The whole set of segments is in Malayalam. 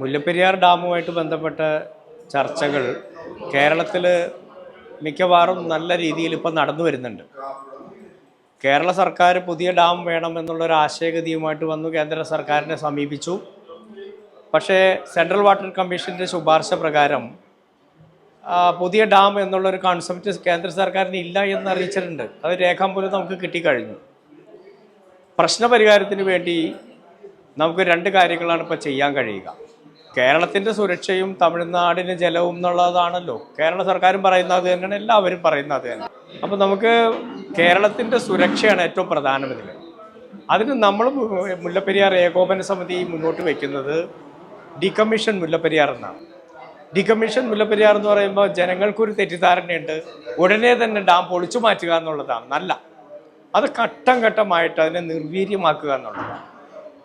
മുല്ലപ്പെരിയാർ ഡാമുമായിട്ട് ബന്ധപ്പെട്ട ചർച്ചകൾ കേരളത്തിൽ മിക്കവാറും നല്ല രീതിയിൽ ഇപ്പം നടന്നു വരുന്നുണ്ട്. കേരള സർക്കാർ പുതിയ ഡാം വേണം എന്നുള്ളൊരു ആശയഗതിയുമായിട്ട് വന്നു കേന്ദ്ര സർക്കാരിനെ സമീപിച്ചു. പക്ഷേ സെൻട്രൽ വാട്ടർ കമ്മീഷന്റെ ശുപാർശ പ്രകാരം പുതിയ ഡാം എന്നുള്ളൊരു കോൺസെപ്റ്റ് കേന്ദ്ര സർക്കാരിന് ഇല്ല എന്ന് അറിയിച്ചിട്ടുണ്ട് അത് രേഖാമൂലം നമുക്ക് കിട്ടിക്കഴിഞ്ഞു. പ്രശ്നപരിഹാരത്തിന് വേണ്ടി നമുക്ക് രണ്ട് കാര്യങ്ങളാണ് ഇപ്പോൾ ചെയ്യാൻ കഴിയുക. കേരളത്തിന്റെ സുരക്ഷയും തമിഴ്നാടിന് ജലവും എന്നുള്ളതാണല്ലോ. കേരള സർക്കാരും പറയുന്നത് അത് തന്നെയാണ് എല്ലാവരും പറയുന്നത് അത് തന്നെ അപ്പോൾ നമുക്ക് കേരളത്തിന്റെ സുരക്ഷയാണ് ഏറ്റവും പ്രധാനം ഇതിൽ അതിന് നമ്മൾ മുല്ലപ്പെരിയാർ ഏകോപന സമിതി മുന്നോട്ട് വയ്ക്കുന്നത് ഡീകമ്മീഷൻ മുല്ലപ്പെരിയാർ എന്നാണ്. ഡീകമ്മീഷൻ മുല്ലപ്പെരിയാർ എന്ന് പറയുമ്പോൾ ജനങ്ങൾക്കൊരു തെറ്റിദ്ധാരണയുണ്ട്. ഉടനെ തന്നെ ഡാം പൊളിച്ചു മാറ്റുക എന്നുള്ളതാണ്. നല്ല. അത് ഘട്ടം ഘട്ടമായിട്ട് അതിനെ നിർവീര്യമാക്കുക എന്നുള്ളതാണ്.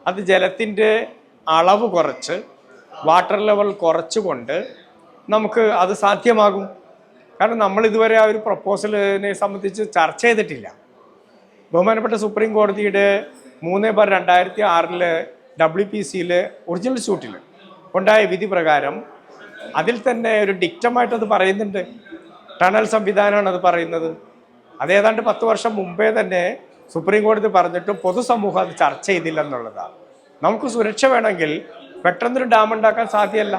അത് ജലത്തിന്റെ അളവ് കുറച്ച് വാട്ടർ ലെവൽ കുറച്ചുകൊണ്ട് നമുക്ക് അത് സാധ്യമാകും. കാരണം നമ്മൾ ഇതുവരെ ആ ഒരു പ്രപ്പോസലിനെ സംബന്ധിച്ച് ചർച്ച ചെയ്തിട്ടില്ല. ബഹുമാനപ്പെട്ട സുപ്രീം കോടതിയുടെ മൂന്ന് ബാർ രണ്ടായിരത്തി ആറിൽ ഡബ്ല്യു പി സിയിൽ ഒറിജിനൽ ഷൂട്ടിൽ ഉണ്ടായ വിധി പ്രകാരം അതിൽ തന്നെ ഒരു ഡിക്റ്റമായിട്ടത് പറയുന്നുണ്ട്. ടണൽ സംവിധാനമാണ് അത് പറയുന്നത്. അതേതാണ്ട് പത്ത് വർഷം മുമ്പേ തന്നെ സുപ്രീം കോടതി പറഞ്ഞിട്ടും പൊതുസമൂഹം അത് ചർച്ച ചെയ്തില്ല എന്നുള്ളതാണ് നമുക്ക് സുരക്ഷ വേണമെങ്കിൽ പെട്ടെന്നൊരു ഡാം ഉണ്ടാക്കാൻ സാധ്യമല്ല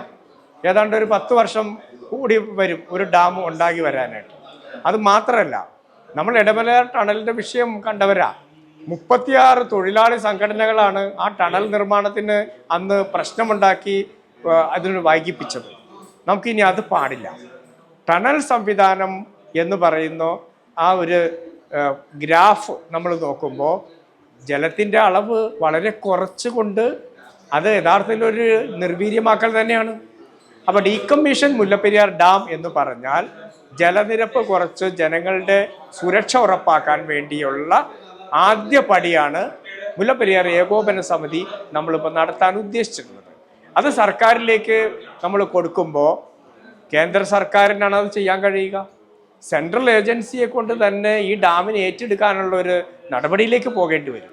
ഏതാണ്ട് ഒരു പത്ത് വർഷം കൂടി വരും ഒരു ഡാം ഉണ്ടാക്കി വരാനായിട്ട്. അത് മാത്രമല്ല നമ്മൾ ഇടമല ടണലിന്റെ വിഷയം കണ്ടവരാ. മുപ്പത്തിയാറ് തൊഴിലാളി സംഘടനകളാണ് ആ ടണൽ നിർമ്മാണത്തിന് അന്ന് പ്രശ്നമുണ്ടാക്കി അതിന് വൈകിപ്പിച്ചത്. നമുക്കിനി അത് പാടില്ല. ടണൽ സംവിധാനം എന്ന് പറയുന്ന ആ ഒരു ഗ്രാഫ് നമ്മൾ നോക്കുമ്പോൾ ജലത്തിന്റെ അളവ് വളരെ കുറച്ചുകൊണ്ട് അത് യഥാർത്ഥത്തിൽ ഒരു നിർവീര്യമാക്കൽ തന്നെയാണ്. അപ്പോൾ ഡീകമ്മീഷൻ മുല്ലപ്പെരിയാർ ഡാം എന്ന് പറഞ്ഞാൽ ജലനിരപ്പ് കുറച്ച് ജനങ്ങളുടെ സുരക്ഷ ഉറപ്പാക്കാൻ വേണ്ടിയുള്ള ആദ്യ പടിയാണ് മുല്ലപ്പെരിയാർ ഏകോപന സമിതി നമ്മളിപ്പോൾ നടത്താൻ ഉദ്ദേശിച്ചിട്ടുള്ളത്. അത് സർക്കാരിലേക്ക് നമ്മൾ കൊടുക്കുമ്പോൾ കേന്ദ്ര സർക്കാരിനാണ് അത് ചെയ്യാൻ കഴിയുക. സെൻട്രൽ ഏജൻസിയെ കൊണ്ട് തന്നെ ഈ ഡാമിനെ ഏറ്റെടുക്കാനുള്ള ഒരു നടപടിയിലേക്ക് പോകേണ്ടി വരും.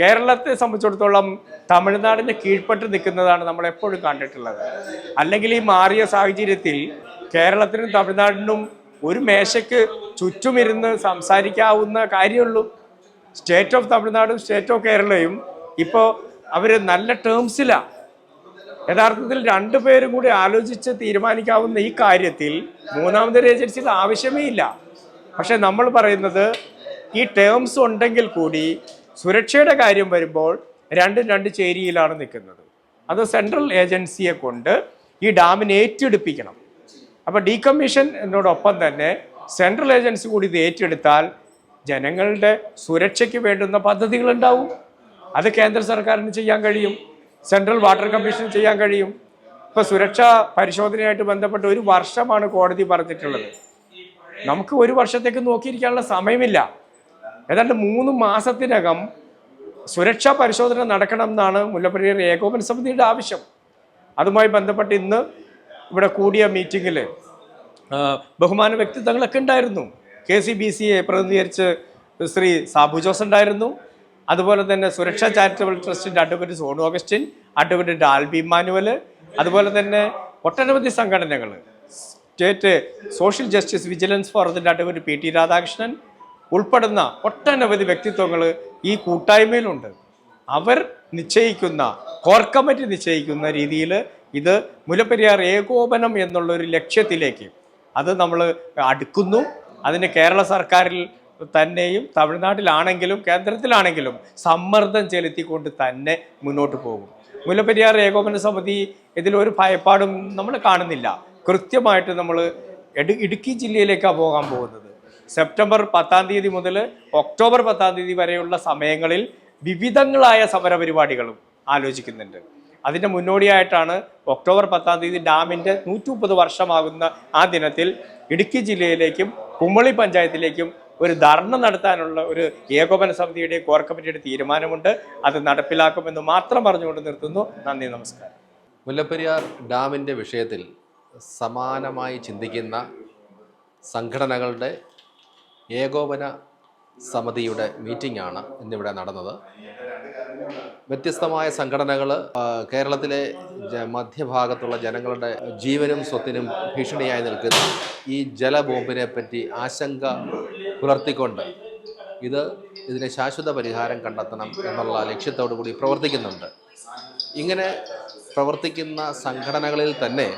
കേരളത്തെ സംബന്ധിച്ചിടത്തോളം തമിഴ്നാടിന് കീഴ്പ്പെട്ട് നിൽക്കുന്നതാണ് നമ്മൾ എപ്പോഴും കണ്ടിട്ടുള്ളത്. അല്ലെങ്കിൽ ഈ മാറിയ സാഹചര്യത്തിൽ കേരളത്തിനും തമിഴ്നാടിനും ഒരു മേശയ്ക്ക് ചുറ്റുമിരുന്ന് സംസാരിക്കാവുന്ന കാര്യമുള്ളൂ. സ്റ്റേറ്റ് ഓഫ് തമിഴ്നാടും സ്റ്റേറ്റ് ഓഫ് കേരളയും ഇപ്പോൾ അവർ നല്ല ടേംസിലാണ് യഥാർത്ഥത്തിൽ രണ്ടു പേരും കൂടി ആലോചിച്ച് തീരുമാനിക്കാവുന്ന ഈ കാര്യത്തിൽ മൂന്നാമതൊരു ഏജൻസിയുടെ ആവശ്യമേ ഇല്ല. പക്ഷെ നമ്മൾ പറയുന്നത് ഈ ടേംസ് ഉണ്ടെങ്കിൽ കൂടി സുരക്ഷയുടെ കാര്യം വരുമ്പോൾ രണ്ടും രണ്ട് ചേരിയിലാണ് നിൽക്കുന്നത്. അത് സെൻട്രൽ ഏജൻസിയെ കൊണ്ട് ഈ ഡാമിനെ ഏറ്റെടുപ്പിക്കണം. അപ്പോൾ ഡീകമ്മീഷൻ എന്നോടൊപ്പം തന്നെ സെൻട്രൽ ഏജൻസി കൂടി ഇത് ഏറ്റെടുത്താൽ ജനങ്ങളുടെ സുരക്ഷയ്ക്ക് വേണ്ടുന്ന പദ്ധതികൾ ഉണ്ടാവും അത് കേന്ദ്ര സർക്കാരിന് ചെയ്യാൻ കഴിയും. സെൻട്രൽ വാട്ടർ കമ്മീഷൻ ചെയ്യാൻ കഴിയും. ഇപ്പോൾ സുരക്ഷാ പരിശോധനയായിട്ട് ബന്ധപ്പെട്ട് ഒരു വർഷമാണ് കോടതി പറഞ്ഞിട്ടുള്ളത്. നമുക്ക് ഒരു വർഷത്തേക്ക് നോക്കിയിരിക്കാനുള്ള സമയമില്ല. ഏതാണ്ട് മൂന്ന് മാസത്തിനകം സുരക്ഷാ പരിശോധന നടക്കണം എന്നാണ് മുല്ലപ്പെരിയാർ ഏകോപന സമിതിയുടെ ആവശ്യം. അതുമായി ബന്ധപ്പെട്ട് ഇന്ന് ഇവിടെ കൂടിയ മീറ്റിങ്ങിൽ ബഹുമാന വ്യക്തിത്വങ്ങളൊക്കെ ഉണ്ടായിരുന്നു. കെ സി ബി സിയെ പ്രതിനിധീകരിച്ച് ശ്രീ സാബു ജോസ് ഉണ്ടായിരുന്നു. അതുപോലെ തന്നെ സുരക്ഷാ ചാരിറ്റബിൾ ട്രസ്റ്റിന്റെ advocate Sonu Augustine advocate Alby Manuel അതുപോലെ തന്നെ ഒട്ടനവധി സംഘടനകൾ. സ്റ്റേറ്റ് സോഷ്യൽ ജസ്റ്റിസ് വിജിലൻസ് ഫോറത്തിന്റെ അഡ്വക്കേറ്റ് പി ടി രാധാകൃഷ്ണൻ ഉൾപ്പെടുന്ന ഒട്ടനവധി വ്യക്തിത്വങ്ങൾ ഈ കൂട്ടായ്മയിലുണ്ട്. അവർ നിശ്ചയിക്കുന്ന കോർ കമ്മിറ്റി നിശ്ചയിക്കുന്ന രീതിയിൽ ഇത് മുല്ലപ്പെരിയാർ ഏകോപനം എന്നുള്ള ഒരു ലക്ഷ്യത്തിലേക്ക് അത് നമ്മൾ അടുക്കുന്നു. അതിന് കേരള സർക്കാരിൽ തന്നെയും തമിഴ്നാട്ടിലാണെങ്കിലും കേന്ദ്രത്തിലാണെങ്കിലും സമ്മർദ്ദം ചെലുത്തിക്കൊണ്ട് തന്നെ മുന്നോട്ട് പോകും. മുല്ലപ്പെരിയാർ ഏകോപന സമിതി ഇതിലൊരു ഭയപ്പാടും നമ്മൾ കാണുന്നില്ല. കൃത്യമായിട്ട് നമ്മൾ ഇടുക്കി ജില്ലയിലേക്കാണ് പോകാൻ പോകുന്നത്. സെപ്റ്റംബർ പത്താം തീയതി മുതൽ ഒക്ടോബർ പത്താം തീയതി വരെയുള്ള സമയങ്ങളിൽ വിവിധങ്ങളായ സമരപരിപാടികളും ആലോചിക്കുന്നുണ്ട്. അതിന്റെ മുന്നോടിയായിട്ടാണ് ഒക്ടോബർ പത്താം തീയതി ഡാമിന്റെ നൂറ്റി മുപ്പത് വർഷമാകുന്ന ആ ദിനത്തിൽ ഇടുക്കി ജില്ലയിലേക്കും കുമ്മളി പഞ്ചായത്തിലേക്കും ഒരു ധർണ നടത്താനുള്ള ഒരു ഏകോപന സമിതിയുടെ കോർ കമ്മിറ്റിയുടെ തീരുമാനമുണ്ട്. അത് നടപ്പിലാക്കുമെന്ന് മാത്രം പറഞ്ഞുകൊണ്ട് നിർത്തുന്നു. നന്ദി നമസ്കാരം. മുല്ലപ്പെരിയാർ ഡാമിന്റെ വിഷയത്തിൽ സമാനമായി ചിന്തിക്കുന്ന സംഘടനകളുടെ ഏകോപന സമിതിയുടെ മീറ്റിംഗാണ് ഇന്നിവിടെ നടന്നത്. വ്യത്യസ്തമായ സംഘടനകൾ കേരളത്തിലെ മധ്യഭാഗത്തുള്ള ജനങ്ങളുടെ ജീവനും സ്വത്തിനും ഭീഷണിയായി നിൽക്കുന്ന ഈ ജലബോംബിനെ പറ്റി ആശങ്ക പുലർത്തിക്കൊണ്ട് ഇത് ഇതിന് ശാശ്വത പരിഹാരം കണ്ടെത്തണം എന്നുള്ള ലക്ഷ്യത്തോടു കൂടി പ്രവർത്തിക്കുന്നുണ്ട്. ഇങ്ങനെ പ്രവർത്തിക്കുന്ന സംഘടനകളിൽ തന്നെ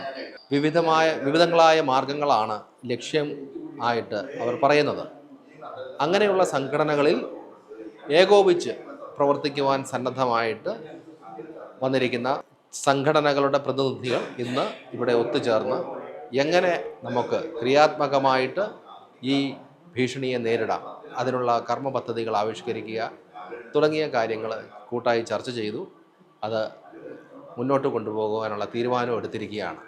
വിവിധമായ വിവിധങ്ങളായ മാർഗങ്ങളാണ് ലക്ഷ്യം ആയിട്ട് അവർ പറയുന്നത്. അങ്ങനെയുള്ള സംഘടനകളിൽ ഏകോപിച്ച് പ്രവർത്തിക്കുവാൻ സന്നദ്ധമായിട്ട് വന്നിരിക്കുന്ന സംഘടനകളുടെ പ്രതിനിധികൾ ഇന്ന് ഇവിടെ ഒത്തുചേർന്ന് എങ്ങനെ നമുക്ക് ക്രിയാത്മകമായിട്ട് ഈ ഭീഷണിയെ നേരിടാം അതിനുള്ള കർമ്മ പദ്ധതികൾ ആവിഷ്കരിക്കുക തുടങ്ങിയ കാര്യങ്ങൾ കൂട്ടായി ചർച്ച ചെയ്തു. അത് മുന്നോട്ട് കൊണ്ടുപോകുവാനുള്ള തീരുമാനം എടുത്തിരിക്കുകയാണ്.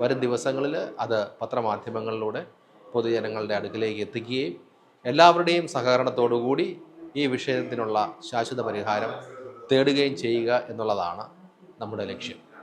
വരും ദിവസങ്ങളിൽ അത് പത്രമാധ്യമങ്ങളിലൂടെ പൊതുജനങ്ങളുടെ അടുക്കിലേക്ക് എത്തിക്കുകയും എല്ലാവരുടെയും സഹകരണത്തോടുകൂടി ഈ വിഷയത്തിനുള്ള ശാശ്വത പരിഹാരം തേടുകയും ചെയ്യുക എന്നുള്ളതാണ് നമ്മുടെ ലക്ഷ്യം.